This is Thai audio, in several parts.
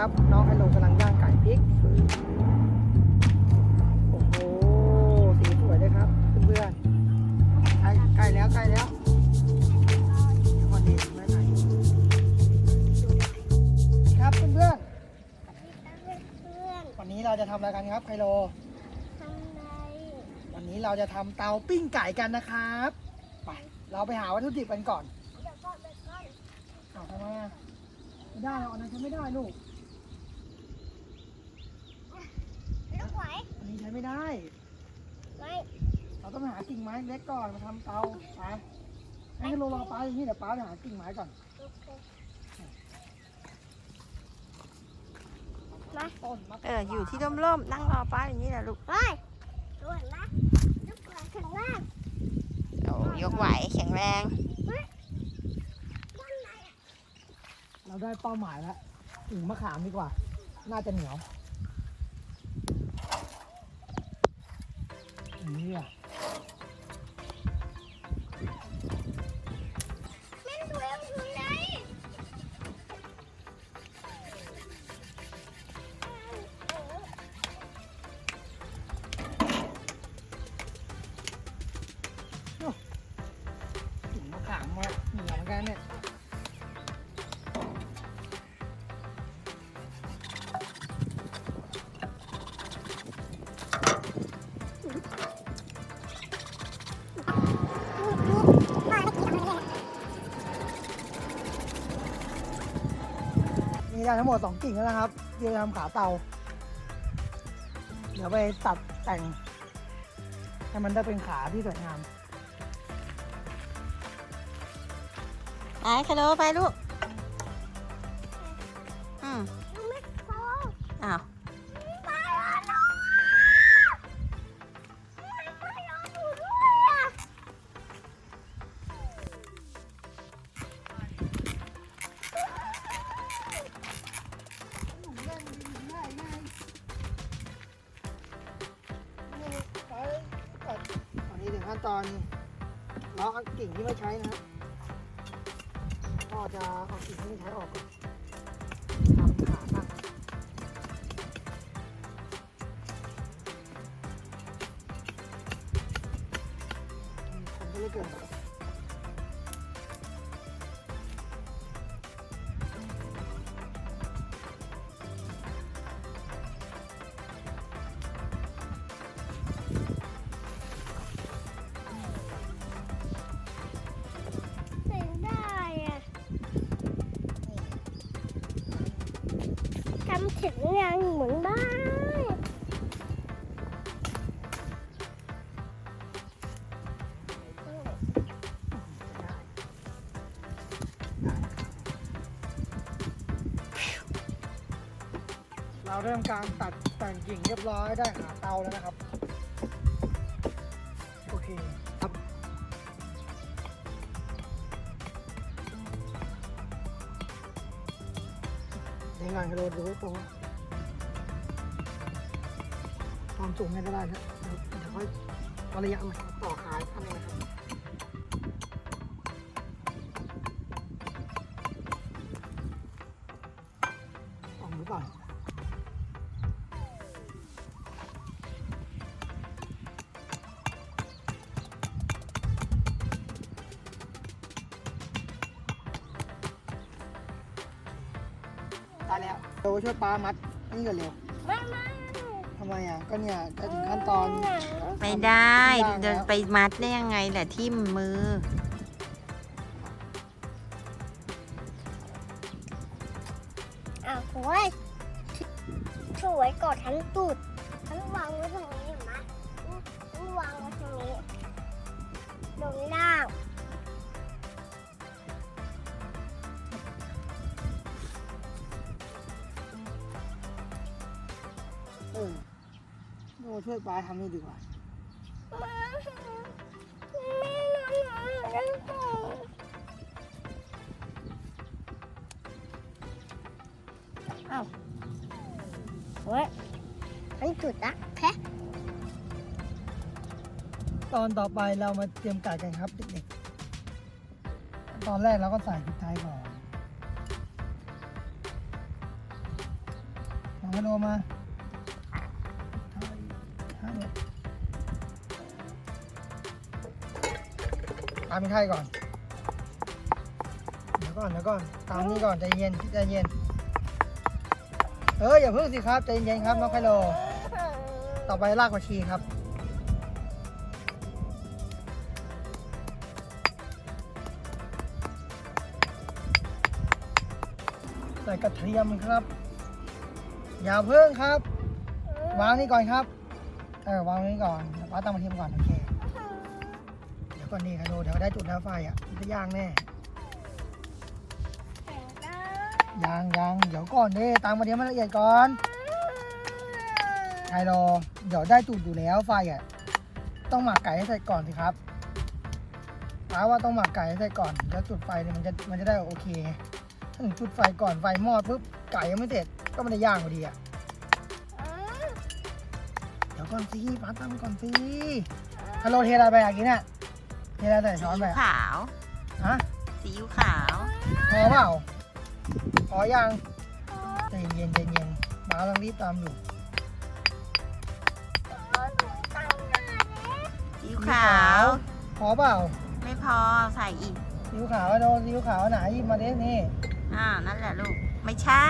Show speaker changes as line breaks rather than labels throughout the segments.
นะครับ น้องไฮโลกำลังย่างไก่พริก โอ้โห สีสวยเลยครับ เพื่อนๆใกล้ใกล้แล้วใกล้แล้วพอดีแม่ไหนครับเพื่อนๆวันนี้เราจะทำอะไรกันครับไฮโลวันนี้เราจะทำเตาปิ้งไก่กันนะครับไปเราไปหาวัตถุดิบกันก่อนเอาทำไมอะไม่ได้หรอกอันนั้นใช้ไม่ได้ลูก อันนี้ใช้ไม่ได้เราต้องไปหากิ่งไม้เล็กก่อนมาทำเตาไปให้โลรอป้าอย่างนี้เดี๋ยวป้าไปหากิ่งไม้ก่อนต้นมะ
เอออยู่ที่ร่มๆนั่งรอป้าอย่างนี้แหละลูกโอ้ยกไหวแข็งแรง
เราได้เป้าหมายแล้วกิ่งมะขามดีกว่า น่าจะเหนียว นี่อะ ได้ทั้งหมดสองกิ่งแล้วนะครับเดี๋ยวทำขาเตา เดี๋ยวไปตัดแต่ง ให้มันได้เป็นขาที่สวยงาม
ไปคาโลไปลูก
กิ่งที่ไม่ใช้นะครับก็จะเอากิ่งที่ไม่ใช้ออกทำขาตั้งคนก็เลยเกิ
ด ถึงยังเหมือนบ้าน
เราเริ่มการตัดแต่งกิ่งเรียบร้อยได้หาเตาแล้วนะครับ เดี๋ยวงานโดดูตรงความสูงในี่ยก็ได้นะเดี๋ยวเดี๋ยวค่อยระยะมาต่ ตายแล้วเร็วช่วยป้ามัดนี่ก่อนเร็ว
ไม่ไม่
ทำไมอะก็เนี่ยจะถึงขั้นตอน
ไม่ได้
ยากแล้ว
เดินไปมัดได้ยังไงแหละทิ่มมือ
อ้าวโอ้ยสวยกอดทั้งตูดทั้งวางไว้ตรงนี้เห็นไหมทั้งวางไว้ตรงนี้ตรงล่าง
โอ้ช่วยป้าทำนี่ดีกว่า
มาไม่นอนหนูได้ก่อนอ้าวโอ้ยทั้งจุดนะแพ้
ตอนต่อไปเรามาเตรียมไก่กันครับเด็กๆ ตอนแรกเราก็ใส่พริกไทยก่อนน้องฮัลโหลมา ตามพี่ไทยก่อน เดี๋ยวก่อนเดี๋ยวก่อน ตามนี่ก่อนใจเย็นใจเย็น เอออย่าเพิ่งสิครับใจเย็นครับน้องไคโล ต่อไปรากผักชีครับ ใส่กระเทียมครับ อย่าเพิ่งครับ วางนี่ก่อนครับ เออวางนี่ก่อนวป้าตามกระเทียมก่อนโอเค ก่อนนี่ค่ะดูเดี๋ยวได้จุดแล้วไฟอะมันจะย่างแน่ยางยางเดี๋ยวก่อนดิตามกระเทียมให้ละเอียดก่อนไฮโลเดี๋ยวได้จุดอยู่แล้วไฟอะต้องหมักไก่ให้เสร็จก่อนสิครับป้าว่าต้องหมักไก่ให้เสร็จก่อนแล้วจุดไฟเนี่ยมันจะมันจะได้โอเคไงถ้าถึงจุดไฟก่อนไฟมอดปุ๊บไก่ยังไม่เสร็จก็ไม่ได้ย่างพอดีอะเดี๋ยวก่อนสิป้าตามก่อนสิฮัลโหลเทอะไรไปอะกินน่ะ เทอะไรใส่
ซี
ช้อนไป
อิ๊ว
อะ
ขาว
ฮะ
ซีอิ๊วขาว
พอเปล่าพอยังใจเย็นใจเย็นป้าต้องรีบตามอยู่
ซีอิ๊วขาว
พอเปล่า
ไม่พอใส่อีก
ซีอิ๊วขาวโดนซีอิ๊วขาวไหนหยิบมาเด้นี่
อ่านั่นแหละลูกไม่ใช่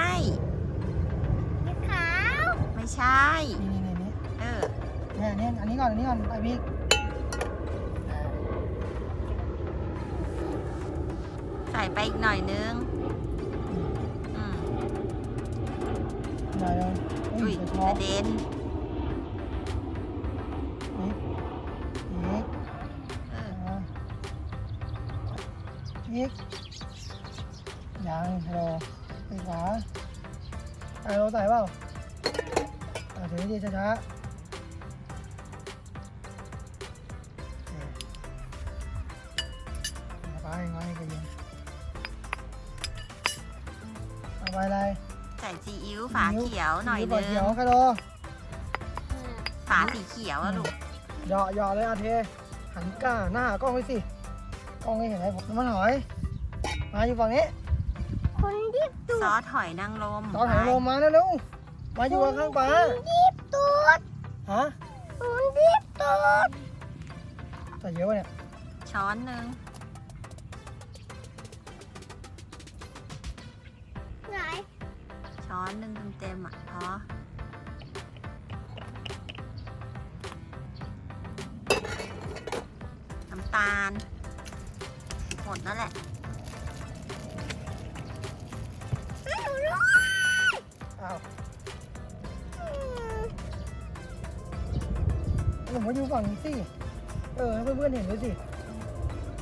ขาว
ไม่ใช่
นี่นี่นี่นี่
เออ
เนี่ยเนี่ยอันนี้ก่อนอันนี้ก่อนไปพริก
ใส่ไปอีกหน่อยนึงอืม
หน่อยเดียวเฮ้
อุ้
ย
ย
ใส่
ก
ช้อ
ระ
น
เด็น
พริกพริก
เออ
อ่าพริกยังฮัลโหลไปขวาฮัลโหลใส่เปล่าอะถือดีช้าๆ เขี
ยวหน่อย
ป
นึ
ลางเขียวคาโด
ฝาสีเขียวอะลูก
เหยาะเหยาะเลยอาเท หันก้าหน้ากล้องไว้สิ กล้องไม่เห็นอะไรผมน้ำมันหอย มาอยู่ฝั่งนี้
คนยิบตู
ซ
ด
อสหอยนางรม
ตอนหอยลมมาเร็วๆมาอยู่ข้างๆป้า
ยิบตูด
ฮะ
คนยิบตูด
ใส่เยอะวะเนี่ย
ช้อนหนึ่ง ช้อนหนึ่งเต็มๆอะพอน้ำตาลหมดแล้วแหละ
อ้าวหนูมาอยู่ฝั่งนี้สิ เออให้เพื่อนๆเห็นด้วยสิ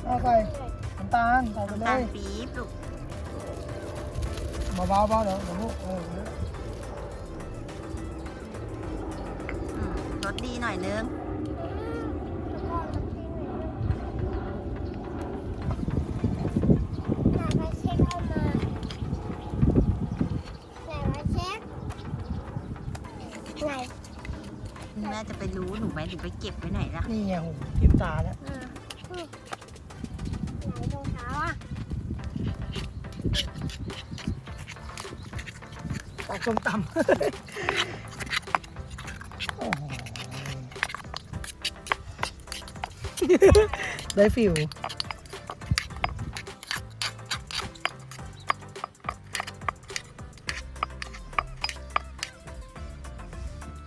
เอาใส่น้ำตาลใส่ไป
น้ำ
เล
ตาล
ย
ปี๊บลูก
เบาๆเบาๆเดี๋ยวเดี๋ยวลูกเออเดี๋ยว
อืมรสดีหน่อยนึง แม่จะไปรู้หนูไหมหรือไปเก็บไว้ไหนล่ะ
นี่ไงโหทิมตาแล้ว
เออ
ไหนรองเท้าอะ
ตัก ส้มตำ ได้ฟิว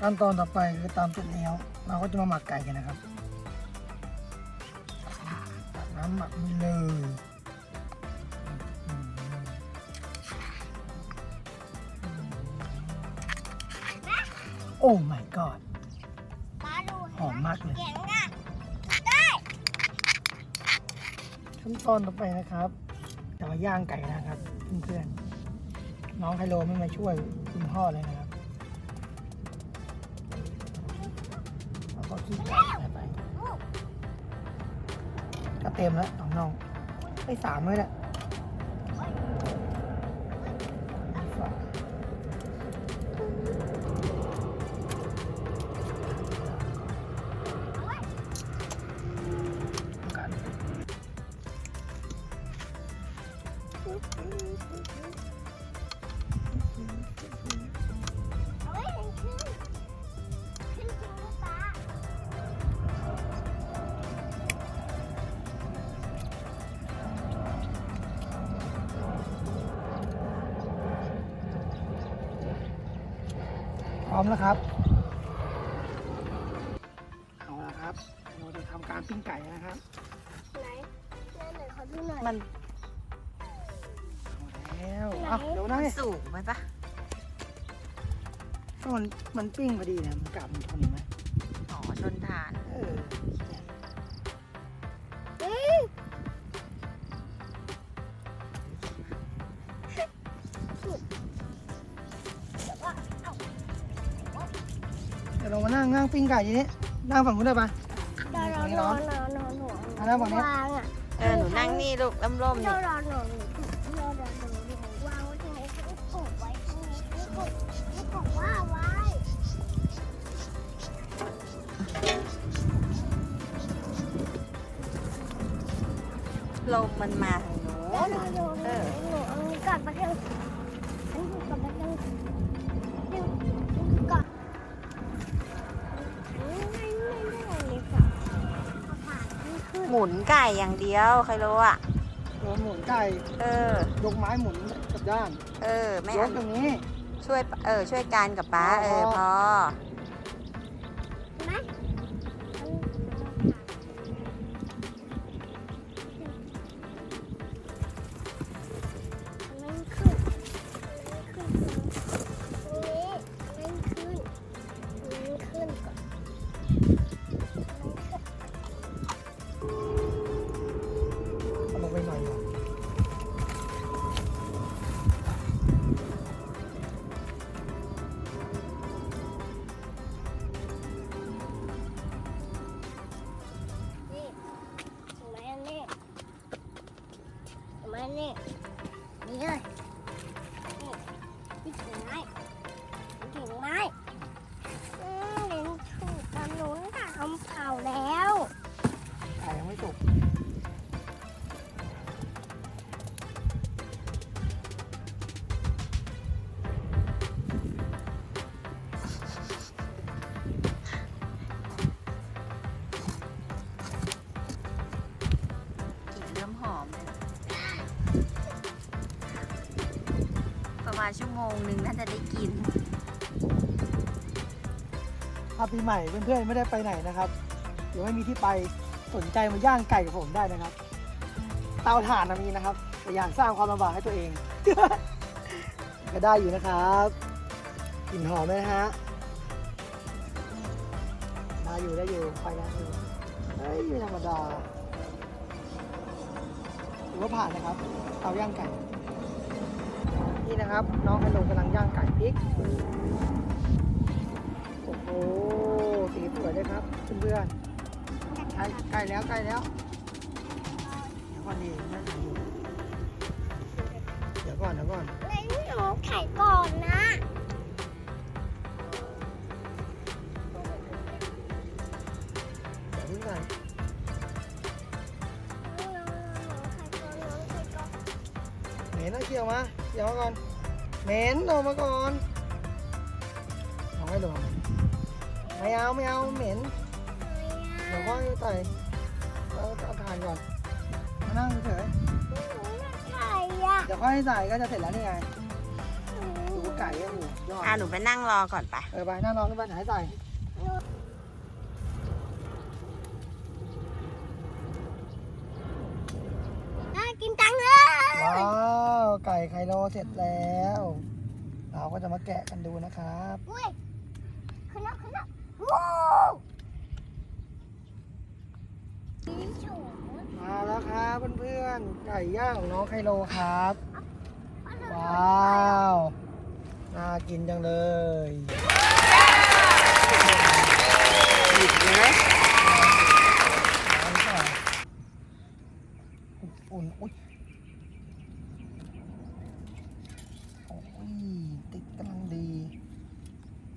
ขั้นตอนต่อไปคือตามเสร็จแล้วเราก็จะมาหมักไก่กันนะครับ
เก่งอะ
ขั้นตอนต่อไปนะครับ จะมาย่างไก่นะครับ เพื่อนๆน้องไฮโลไม่มาช่วยคุณพ่อเลยนะครับแล้วก็ขี้ไก่ไปก็เต็มแล้วสองน่องไปสามเลยแหละ พร้อมแล้วครับ เอาละครับ เราจะทำการปิ้งไก่นะครับ
ไหนไหนขอดูหน่อย
มัน
แล้วเอาเดี๋ยวนะ
สูงไหมปะ
ก็มันมันปิ้งพอดีนะมันกลับมันทนไหม
อ๋อชนฐาน
เออเนี่ย
อืมแต่ว่าเอ้า
เดี๋ยวเรามานั่งนั่งปิ้งไก่ทีนี้นั่งฝั่งนู้นได้ปะ
นอนนอนนอนนอนนอนนอน
เอาแล้วบอกเนี่ย
วางอะ
เออหนูนั่งนี่ลูกล่มๆ
น
นี่
อนนอนนอนนอน
ลมมันมาทางโน้
นอน
น
นอนนอนหนูเอานี้ก่อนไปเถอะอันนี้ก่อนไปเถอะดึงดึงก่อนไม่ไม่ไม่ไม่เลยค่ะผ่านไม่ขึ้น
หมุนไก่อย่างเดียวใครรู้อะ
เราหมุนไก่
เออ
ยกไม้หมุนกับด้าน
เออ ไม่
ย
เอา
กตรงนี้
ช่วยเออช่วยกันกับป้าเออพอ
ง
หนึ่
งน่า
จะได้กิน
ถ้าปีใหม่เพื่อนๆไม่ได้ไปไหนนะครับหรือไม่มีที่ไปสนใจมาย่างไก่กับผมได้นะครับ เตาถ่านนะมีนะครับแต่อยางสร้างความลำบากให้ตัวเอง ก็ได้อยู่นะครับกลิ่นหอมไหมนะฮะได้อยู่ได้อยู่ไปนะอยู่เฮ้ยไม่ธรรมดาถือว่าผ่านนะครับเตาย่างไก่ นี่นะครับ น้องไฮโลกำลังย่างไก่พริก โอ้โห สีสวยเลยครับเพื่อนๆใกล้ใกล้แล้วใกล้แล้ว เดี๋ยวก่อนดีนั่นอยู่เดี๋ยวก่อนเดี๋ยวก่อน
ในหนูไข่ก่อนนะ
เดี๋ยวเพิ่งก่อน
หนูไข่ก่อนหนูไข่ก่อน
เหม็นนะเคี่ยวมา เคี่ยวมาก่อนเหม็นออกมาก่อนเอาให้ลงไม่เอาไม่เอาเหม็นเดี๋ยวค่อยใส่แล้วเอาทานก่อนมานั่งเฉย
หนูไม่ไข่อะ
ๆเดี๋ยวค่อยใส่ก็จะเสร็จแล้วนี่ไงดูไก่ก็อยู่ยอด
อะหนูไปนั่งรอก่อนไป
เออไปนั่งรอขึ้นไปไหนใส่
น่ากินจังเลย
ว้าว ไก่ไคโลเสร็จแล้ว เราก็จะมาแกะกันดูนะครับ
อุ้ยขึ้นแล้วขึ้นแล้วว้าวมีฉุน
มาแล้วครับเพื่อนๆไก่ย่างของน้องไคโลครับ ว้าว น่ากินจังเลย
หยิบเลย
น้ำค่ะอุ่นๆอุ้ยโอ้ยติดกำลังดี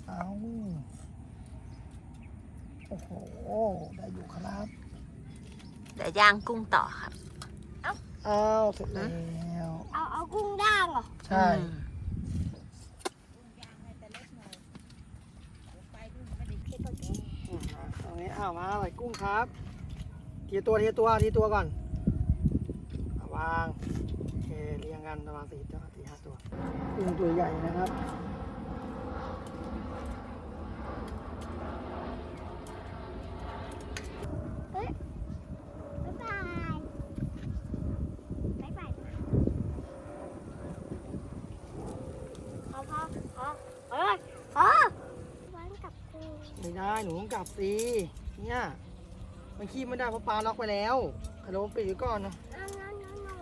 เอาโอ้โห ได้อยู่ครับ
เดี๋ยวย่างกุ้งต่อครับ
อ้าวเสร็จแล้ว
เอาเอากุ้งด่างเหรอ
ใช่
อืม
ตรงนี้อ้าวมาใส่กุ้งครับทีละตัวทีละตัวทีละตัวก่อนเอาวางโอเคเรียงกันประมาณสี่ตัวสี่ห้าตัวกุ้งตัวใหญ่นะครับ ไม่ได้หนูต้ องจับสิเนี่ยมันคีบไม่ได้เพราะปลาล็อกไปแล้วฮัลโหลปิดไว้ก่อนนะ
เอาเอาเอาเอา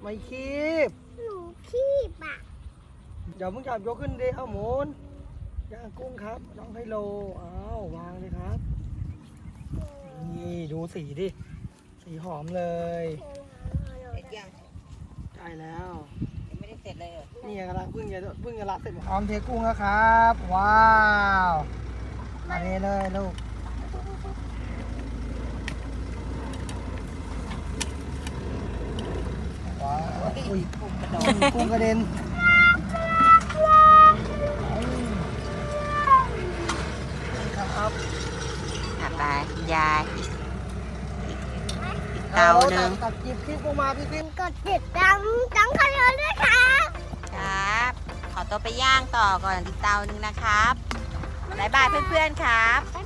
ไม่คีบ
หนูขี้ปะ
เดี๋ยวมึงจับยกขึ้นดิเอาหมุนย่างกุ้งครับน้องไฮโลอ้าววางเลยครับ นี่ดูสีดิ สีหอมเลย
เสร็จยัง
ใช่แล้ว
ยังไม่ได้เสร็จเลยเหรอ
นี่กำลังเพิ่งจะเพิ่งจะละเสร็จพร้อมเทกุ้งแล้วครับ ว้าว มาเลยเลยลูกว้าวอุ้ย
ปุ่มกระโดด
กุ้งกระเด็นครับ
อะไปยายอีกอีกเตาหนึ่ง
ตัดหยิบคลิปลงมาพี่คลิป
กดติดตามจังคันเลยด้วยครับ
ครับ ขอตัวไปย่างต่อก่อนอีกเตาหนึ่งนะครับ บ๊ายบายเพื่อนๆครับ